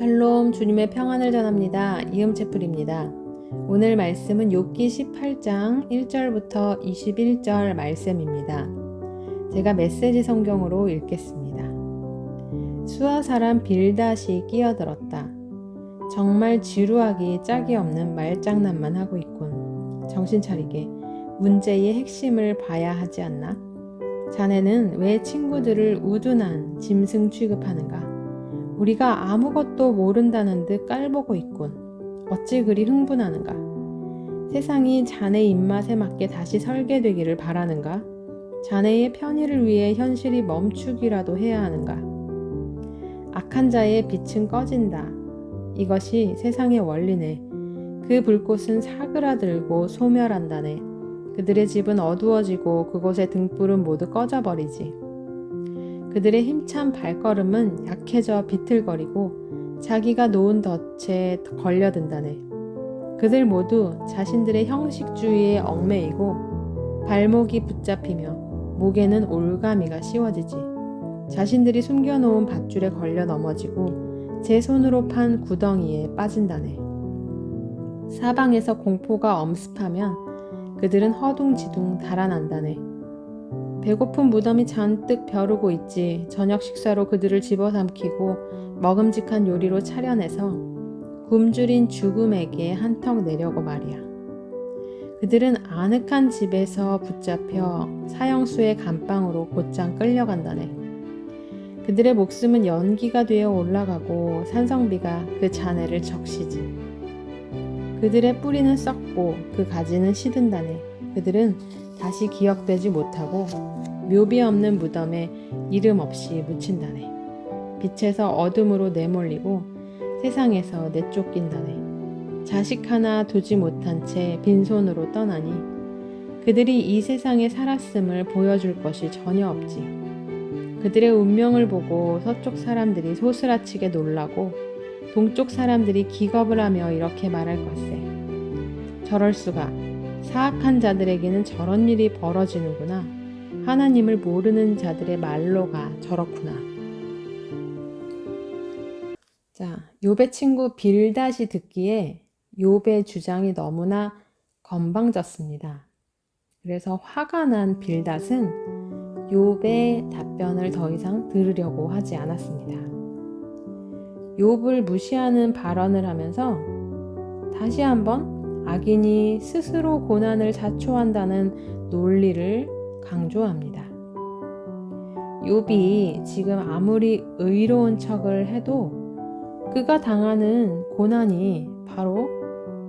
샬롬 주님의 평안을 전합니다. 이음 채플입니다. 오늘 말씀은 욥기 18장 1절부터 21절 말씀입니다. 제가 메시지 성경으로 읽겠습니다. 수아 사람 빌닷이 끼어들었다. 정말 지루하기 짝이 없는 말장난만 하고 있군. 정신 차리게 문제의 핵심을 봐야 하지 않나? 자네는 왜 친구들을 우둔한 짐승 취급하는가? 우리가 아무것도 모른다는 듯 깔보고 있군. 어찌 그리 흥분하는가? 세상이 자네 입맛에 맞게 다시 설계되기를 바라는가? 자네의 편의를 위해 현실이 멈추기라도 해야 하는가? 악한 자의 빛은 꺼진다. 이것이 세상의 원리네. 그 불꽃은 사그라들고 소멸한다네. 그들의 집은 어두워지고 그곳의 등불은 모두 꺼져버리지. 그들의 힘찬 발걸음은 약해져 비틀거리고 자기가 놓은 덫에 걸려든다네. 그들 모두 자신들의 형식주의에 얽매이고 발목이 붙잡히며 목에는 올가미가 씌워지지. 자신들이 숨겨놓은 밧줄에 걸려 넘어지고 제 손으로 판 구덩이에 빠진다네. 사방에서 공포가 엄습하면 그들은 허둥지둥 달아난다네. 배고픈 무덤이 잔뜩 벼르고 있지 저녁 식사로 그들을 집어삼키고 먹음직한 요리로 차려내서 굶주린 죽음에게 한턱 내려고 말이야. 그들은 아늑한 집에서 붙잡혀 사형수의 감방으로 곧장 끌려간다네. 그들의 목숨은 연기가 되어 올라가고 산성비가 그 잔해를 적시지. 그들의 뿌리는 썩고 그 가지는 시든다네. 그들은 다시 기억되지 못하고 묘비 없는 무덤에 이름 없이 묻힌다네. 빛에서 어둠으로 내몰리고 세상에서 내쫓긴다네. 자식 하나 두지 못한 채 빈손으로 떠나니 그들이 이 세상에 살았음을 보여줄 것이 전혀 없지. 그들의 운명을 보고 서쪽 사람들이 소스라치게 놀라고 동쪽 사람들이 기겁을 하며 이렇게 말할 것세. 저럴 수가 사악한 자들에게는 저런 일이 벌어지는구나. 하나님을 모르는 자들의 말로가 저렇구나. 자, 욥의 친구 빌닷이 듣기에 욥의 주장이 너무나 건방졌습니다. 그래서 화가 난 빌닷은 욥의 답변을 더 이상 들으려고 하지 않았습니다. 욥을 무시하는 발언을 하면서 다시 한번 악인이 스스로 고난을 자초한다는 논리를 강조합니다. 욥이 지금 아무리 의로운 척을 해도 그가 당하는 고난이 바로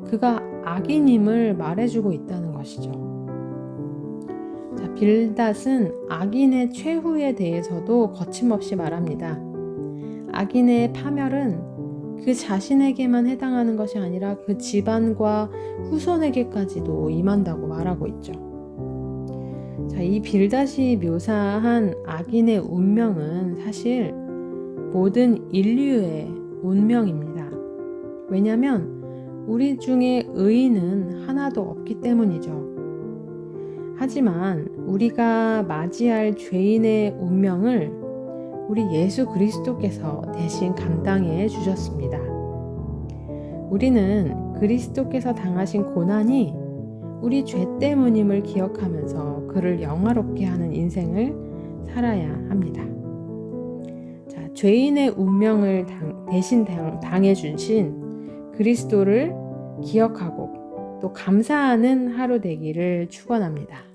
그가 악인임을 말해주고 있다는 것이죠. 자, 빌닷은 악인의 최후에 대해서도 거침없이 말합니다. 악인의 파멸은 그 자신에게만 해당하는 것이 아니라 그 집안과 후손에게까지도 임한다고 말하고 있죠. 자, 이 빌닷이 묘사한 악인의 운명은 사실 모든 인류의 운명입니다. 왜냐하면 우리 중에 의인은 하나도 없기 때문이죠. 하지만 우리가 맞이할 죄인의 운명을 우리 예수 그리스도께서 대신 감당해 주셨습니다. 우리는 그리스도께서 당하신 고난이 우리 죄 때문임을 기억하면서 그를 영화롭게 하는 인생을 살아야 합니다. 자, 죄인의 운명을 당, 대신 당해 주신 그리스도를 기억하고 또 감사하는 하루 되기를 축원합니다.